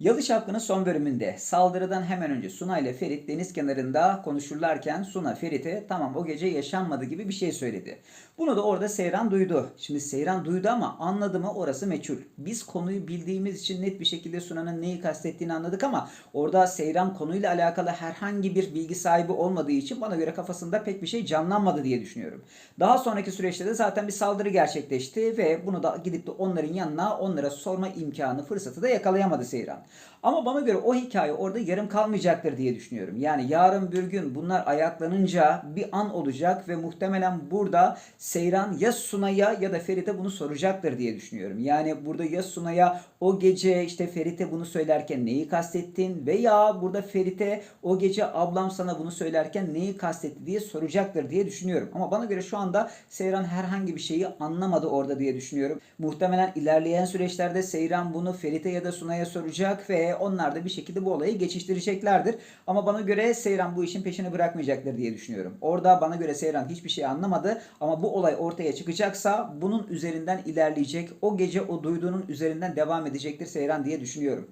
Yalı Şapkı'nın son bölümünde saldırıdan hemen önce Suna ile Ferit deniz kenarında konuşurlarken Suna Ferit'e tamam o gece yaşanmadı gibi bir şey söyledi. Bunu da orada Seyran duydu. Şimdi Seyran duydu ama anladı mı orası meçhul. Biz konuyu bildiğimiz için net bir şekilde Suna'nın neyi kastettiğini anladık ama orada Seyran konuyla alakalı herhangi bir bilgi sahibi olmadığı için bana göre kafasında pek bir şey canlanmadı diye düşünüyorum. Daha sonraki süreçte de zaten bir saldırı gerçekleşti ve bunu da gidip de onların yanına onlara sorma imkanı, fırsatı da yakalayamadı Seyran. Ama bana göre o hikaye orada yarım kalmayacaktır diye düşünüyorum. Yani yarın bir gün bunlar ayaklanınca bir an olacak ve muhtemelen burada Seyran ya Sunay'a ya da Ferit'e bunu soracaktır diye düşünüyorum. Yani burada ya Sunay'a o gece işte Ferit'e bunu söylerken neyi kastettin veya burada Ferit'e o gece ablam sana bunu söylerken neyi kastetti diye soracaktır diye düşünüyorum. Ama bana göre şu anda Seyran herhangi bir şeyi anlamadı orada diye düşünüyorum. Muhtemelen ilerleyen süreçlerde Seyran bunu Ferit'e ya da Sunay'a soracak ve onlar da bir şekilde bu olayı geçiştireceklerdir. Ama bana göre Seyran bu işin peşini bırakmayacaktır diye düşünüyorum. Orada bana göre Seyran hiçbir şey anlamadı ama bu olay ortaya çıkacaksa bunun üzerinden ilerleyecek. O gece o duyduğunun üzerinden devam edecektir Seyran diye düşünüyorum.